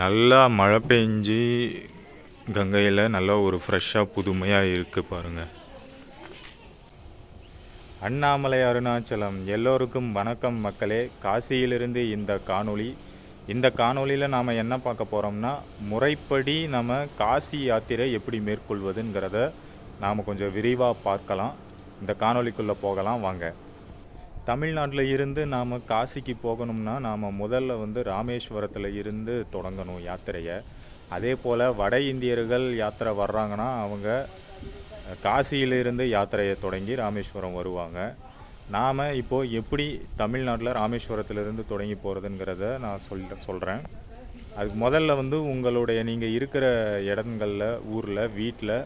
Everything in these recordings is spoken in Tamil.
நல்லா மழை பெஞ்சு கங்கையில் நல்லா ஒரு ஃப்ரெஷ்ஷாக புதுமையாக இருக்குது பாருங்கள் அண்ணாமலை அருணாச்சலம் எல்லோருக்கும் வணக்கம் மக்களே. காசியிலிருந்து இந்த காணொளி. இந்த காணொளியில் நாம் என்ன பார்க்க போகிறோம்னா முறைப்படி நம்ம காசி யாத்திரை எப்படி மேற்கொள்வதுங்கிறத நாம் கொஞ்சம் விரிவாக பார்க்கலாம். இந்த காணொளிக்குள்ளே போகலாம் வாங்க. தமிழ்நாட்டில் இருந்து நாம் காசிக்கு போகணும்னா நாம் முதல்ல வந்து ராமேஸ்வரத்தில் இருந்து தொடங்கணும் யாத்திரையை. அதே போல் வட இந்தியர்கள் யாத்திரை வர்றாங்கன்னா அவங்க காசியிலிருந்து யாத்திரையை தொடங்கி ராமேஸ்வரம் வருவாங்க. நாம் இப்போது எப்படி தமிழ்நாட்டில் ராமேஸ்வரத்திலிருந்து தொடங்கி போகிறதுங்கிறத நான் சொல் சொல்கிறேன் அதுக்கு முதல்ல வந்து உங்களுடைய நீங்கள் இருக்கிற இடங்களில் ஊரில் வீட்டில்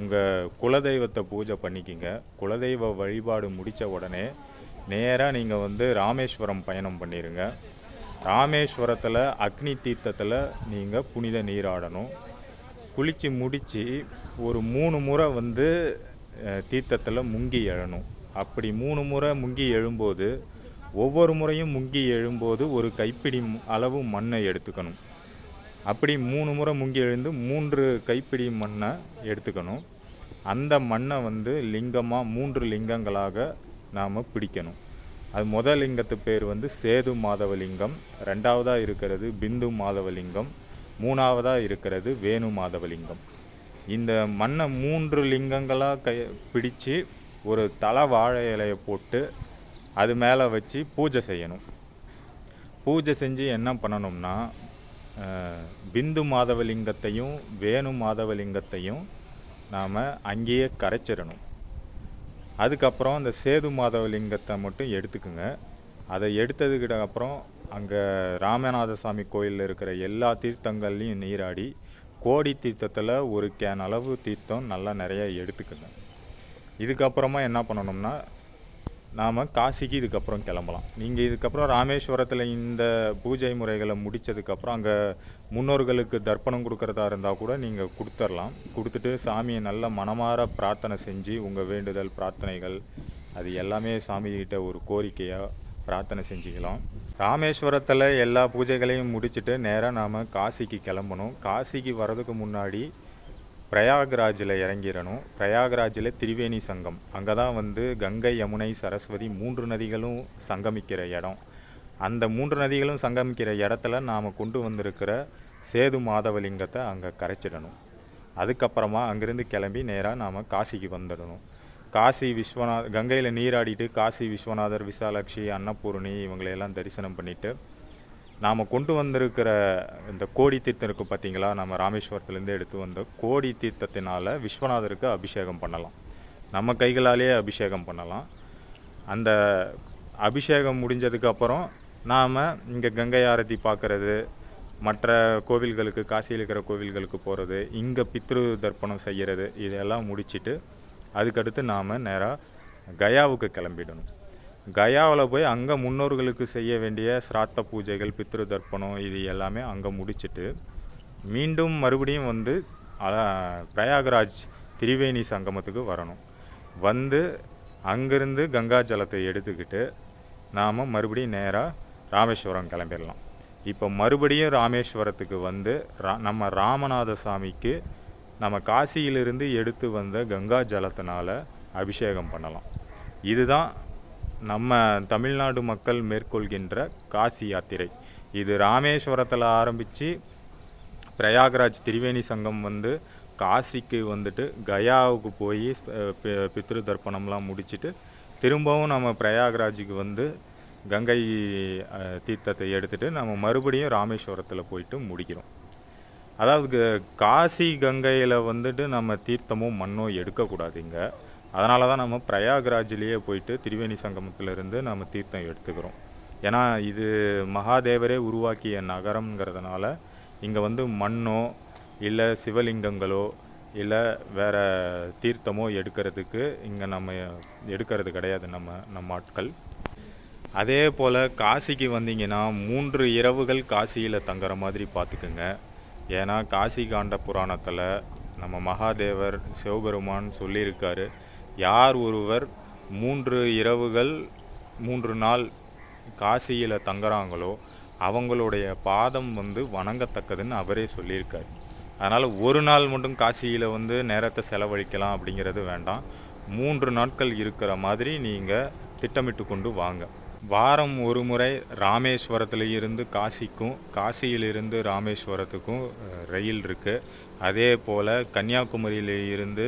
உங்கள் குலதெய்வத்தை பூஜை பண்ணிக்கிங்க. குலதெய்வ வழிபாடு முடித்த உடனே நேராக நீங்கள் வந்து ராமேஸ்வரம் பயணம் பண்ணிடுங்க ராமேஸ்வரத்தில் அக்னி தீர்த்தத்தில் நீங்கள் புனித நீராடணும் குளித்து முடித்து ஒரு மூணு முறை வந்து தீர்த்தத்தில் முங்கி எழணும். அப்படி மூணு முறை முங்கி எழும்போது ஒவ்வொரு முறையும் முங்கி எழும்போது ஒரு கைப்பிடி அளவு மண்ணை எடுத்துக்கணும். அப்படி மூணு முறை முங்கி எழுந்து மூன்று கைப்பிடி மண்ணை எடுத்துக்கணும். அந்த மண்ணை வந்து லிங்கமாக மூன்று லிங்கங்களாக நாம் பிடிக்கணும். அது முதல் லிங்கத்து பேர் வந்து சேது மாதவலிங்கம் ரெண்டாவதாக இருக்கிறது பிந்து மாதவலிங்கம் மூணாவதாக இருக்கிறது வேணு மாதவலிங்கம். இந்த மண்ணை மூன்று லிங்கங்களாக கை பிடிச்சு ஒரு தலை வாழை இலையை போட்டு அது மேலே வச்சு பூஜை செய்யணும். பூஜை செஞ்சு என்ன பண்ணணும்னா பிந்து மாதவலிங்கத்தையும் வேணு மாதவலிங்கத்தையும் நாம் அங்கேயே கரைச்சிடணும். அதுக்கப்புறம் அந்த சேது மாதவலிங்கத்தை மட்டும் எடுத்துக்குங்க. அதை எடுத்ததுக்கிட்ட அப்புறம் அங்கே ராமநாத சாமி கோயிலில் இருக்கிற எல்லா தீர்த்தங்கள்லையும் நீராடி கோடி தீர்த்தத்தில் ஒரு கேன் அளவு தீர்த்தம் நல்லா நிறைய எடுத்துக்குங்க. இதுக்கப்புறமா என்ன பண்ணணும்னா நாம் காசிக்கு இதுக்கப்புறம் கிளம்பலாம். நீங்கள் இதுக்கப்புறம் ராமேஸ்வரத்தில் இந்த பூஜை முறைகளை முடித்ததுக்கப்புறம் அங்கே முன்னோர்களுக்கு தர்ப்பணம் கொடுக்குறதா இருந்தால் கூட நீங்கள் கொடுத்துர்லாம். கொடுத்துட்டு சாமியை நல்ல மனமார பிரார்த்தனை செஞ்சு உங்கள் வேண்டுதல் பிரார்த்தனைகள் அது எல்லாமே சாமிகிட்ட ஒரு கோரிக்கையாக பிரார்த்தனை செஞ்சுக்கலாம். ராமேஸ்வரத்தில் எல்லா பூஜைகளையும் முடிச்சுட்டு நேராக நாம் காசிக்கு கிளம்பணும். காசிக்கு வர்றதுக்கு முன்னாடி பிரயாக்ராஜில் இறங்கிடணும். பிரயாக்ராஜில் திரிவேணி சங்கம். அங்கே தான் வந்து கங்கை யமுனை சரஸ்வதி மூன்று நதிகளும் சங்கமிக்கிற இடம். அந்த மூன்று நதிகளும் சங்கமிக்கிற இடத்துல நாம் கொண்டு வந்திருக்கிற சேது மாதவலிங்கத்தை அங்கே கரைச்சிடணும். அதுக்கப்புறமா அங்கேருந்து கிளம்பி நேராக நாம் காசிக்கு வந்துடணும். காசி விஸ்வநாத் கங்கையில் நீராடிட்டு காசி விஸ்வநாதர் விசாலாட்சி அன்னபூரணி இவங்களையெல்லாம் தரிசனம் பண்ணிவிட்டு நாம் கொண்டு வந்திருக்கிற இந்த கோடி தீர்த்தம் இருக்குது பார்த்தீங்களா நம்ம ராமேஸ்வரத்துலேருந்து எடுத்து வந்த கோடி தீர்த்தத்தினால் விஸ்வநாதருக்கு அபிஷேகம் பண்ணலாம். நம்ம கைகளாலேயே அபிஷேகம் பண்ணலாம். அந்த அபிஷேகம் முடிஞ்சதுக்கப்புறம் நாம் இங்கே கங்கை ஆரத்தி பார்க்குறது மற்ற கோவில்களுக்கு காசியில் இருக்கிற கோவில்களுக்கு போகிறது இங்கே பித்ரு தர்ப்பணம் செய்கிறது இதெல்லாம் முடிச்சுட்டு அதுக்கடுத்து நாம் நேராக கயாவுக்கு கிளம்பிடணும். கயாவில் போய் அங்கே முன்னோர்களுக்கு செய்ய வேண்டிய சிராத்த பூஜைகள் பித்ரு தர்ப்பணம் இது எல்லாமே அங்கே முடிச்சுட்டு மீண்டும் மறுபடியும் வந்து பிரயாகராஜ் திரிவேணி சங்கமத்துக்கு வரணும். வந்து அங்கேருந்து கங்கா ஜலத்தை எடுத்துக்கிட்டு நாம் மறுபடியும் நேராக ராமேஸ்வரம் கிளம்பிடலாம் இப்போ மறுபடியும் ராமேஸ்வரத்துக்கு வந்து ரா நம்ம ராமநாத சாமிக்கு நம்ம காசியிலிருந்து எடுத்து வந்த கங்கா ஜலத்தினால அபிஷேகம் பண்ணலாம். இதுதான் நம்ம தமிழ்நாடு மக்கள் மேற்கொள்கின்ற காசி யாத்திரை. இது ராமேஸ்வரத்தில் ஆரம்பித்து பிரயாகராஜ் திரிவேணி சங்கம் வந்து காசிக்கு வந்துட்டு கயாவுக்கு போய் பித்ரு தர்ப்பணம்லாம் முடிச்சுட்டு திரும்பவும் நம்ம பிரயாகராஜுக்கு வந்து கங்கை தீர்த்தத்தை எடுத்துகிட்டு நம்ம மறுபடியும் ராமேஸ்வரத்தில் போயிட்டு முடிக்கிறோம். அதாவது காசி கங்கையில் வந்துட்டு நம்ம தீர்த்தமும் மண்ணும் எடுக்கக்கூடாது இங்கே. அதனால தான் நம்ம பிரயாக்ராஜிலேயே போயிட்டு திரிவேணி சங்கமத்திலிருந்து நம்ம தீர்த்தம் எடுத்துக்கிறோம். ஏன்னா இது மகாதேவரே உருவாக்கிய நகரம்ங்கிறதுனால இங்கே வந்து மண்ணோ இல்லை சிவலிங்கங்களோ இல்லை வேற தீர்த்தமோ எடுக்கிறதுக்கு இங்கே நம்ம எடுக்கிறது கிடையாது நம்ம நம்ம ஆட்கள். அதே போல் காசிக்கு வந்தீங்கன்னா மூன்று இரவுகள் காசியில் தங்குற மாதிரி பார்த்துக்குங்க ஏன்னா காசி காண்ட புராணத்தில் நம்ம மகாதேவர் சிவபெருமான் சொல்லியிருக்காரு. யார் ஒருவர் மூன்று இரவுகள் மூன்று நாள் காசியில் தங்குறாங்களோ அவங்களுடைய பாதம் வந்து வணங்கத்தக்கதுன்னு அவரே சொல்லியிருக்கார். அதனால் ஒரு நாள் மட்டும் காசியில் வந்து நேரத்தை செலவழிக்கலாம் அப்படிங்கிறது வேண்டாம். மூன்று நாட்கள் இருக்கிற மாதிரி நீங்கள் திட்டமிட்டு கொண்டு வாங்க. வாரம் ஒரு முறை ராமேஸ்வரத்தில் இருந்து காசிக்கும் காசியிலிருந்து ராமேஸ்வரத்துக்கும் ரயில் இருக்குது அதே போல் கன்னியாகுமரியில இருந்து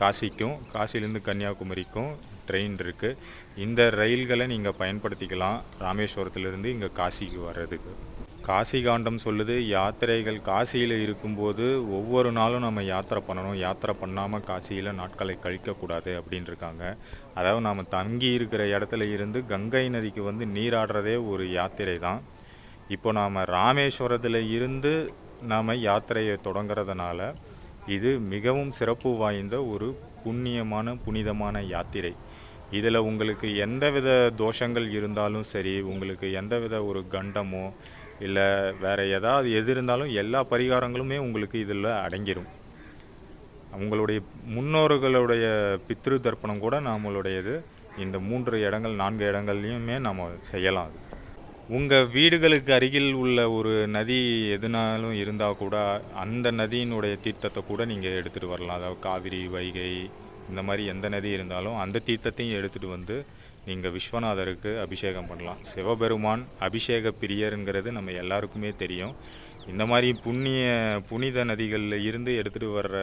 காசிக்கும் காசிலேருந்து கன்னியாகுமரிக்கும் ட்ரெயின் இருக்குது இந்த ரயில்களை நீங்கள் பயன்படுத்திக்கலாம். ராமேஸ்வரத்துலேருந்து இங்கே காசிக்கு வர்றதுக்கு. காசி காண்டம் சொல்லுது யாத்திரைகள் காசியில் இருக்கும்போது ஒவ்வொரு நாளும் நம்ம யாத்திரை பண்ணணும். யாத்திரை பண்ணாமல் காசியில் நாட்களை கழிக்கக்கூடாது அப்படின்னு இருக்காங்க அதாவது நாம் தங்கி இருக்கிற இடத்துல இருந்து கங்கை நதிக்கு வந்து நீராடுறதே ஒரு யாத்திரை தான். இப்போ நாம் ராமேஸ்வரத்தில் இருந்து நாம் யாத்திரையை தொடங்குறதுனால இது மிகவும் சிறப்பு வாய்ந்த ஒரு புண்ணியமான புனிதமான யாத்திரை. இதில் உங்களுக்கு எந்தவித தோஷங்கள் இருந்தாலும் சரி உங்களுக்கு எந்தவித ஒரு கண்டமோ இல்லை வேறு ஏதாவது எது இருந்தாலும் எல்லா பரிகாரங்களுமே உங்களுக்கு இதில் அடங்கிடும் உங்களுடைய முன்னோர்களுடைய பித்ரு தர்ப்பணம் கூட நம்மளுடையது இந்த மூன்று இடங்கள் நான்கு இடங்கள்லையுமே நம்ம செய்யலாம் அது. உங்கள் வீடுகளுக்கு அருகில் உள்ள ஒரு நதி எதுனாலும் இருந்தால் கூட அந்த நதியினுடைய தீர்த்தத்தை கூட நீங்கள் எடுத்துகிட்டு வரலாம். அதாவது காவிரி வைகை இந்த மாதிரி எந்த நதி இருந்தாலும் அந்த தீர்த்தத்தையும் எடுத்துகிட்டு வந்து நீங்கள் விஸ்வநாதருக்கு அபிஷேகம் பண்ணலாம். சிவபெருமான் அபிஷேக பிரியருங்கிறது நம்ம எல்லாருக்குமே தெரியும். இந்த மாதிரி புண்ணிய புனித நதிகளில் இருந்து எடுத்துகிட்டு வர்ற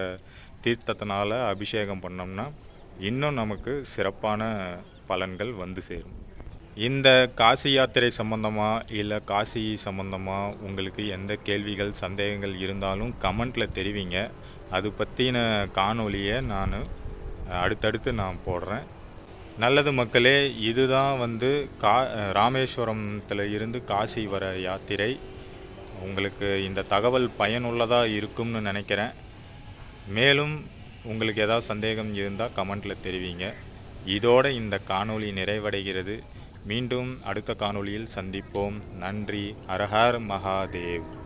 தீர்த்தத்தினால அபிஷேகம் பண்ணோம்னா இன்னும் நமக்கு சிறப்பான பலன்கள் வந்து சேரும். இந்த காசி யாத்திரை சம்மந்தமாக இல்லை காசி சம்மந்தமாக உங்களுக்கு எந்த கேள்விகள் சந்தேகங்கள் இருந்தாலும் கமெண்ட்டில் தெரிவிங்க. அது பற்றின காணொலியை நான் அடுத்தடுத்து நான் போடுறேன். நல்லது மக்களே இதுதான் வந்து கா ராமேஸ்வரத்தில் இருந்து காசி வர யாத்திரை. உங்களுக்கு இந்த தகவல் பயனுள்ளதாக இருக்கும்னு நினைக்கிறேன். மேலும் உங்களுக்கு ஏதாவது சந்தேகம் இருந்தால் கமெண்ட்டில் தெரிவிங்க. இதோட இந்த காணொளி நிறைவடைகிறது. மீண்டும் அடுத்த காணொளியில் சந்திப்போம். நன்றி. ஹரஹர் மகாதேவ்.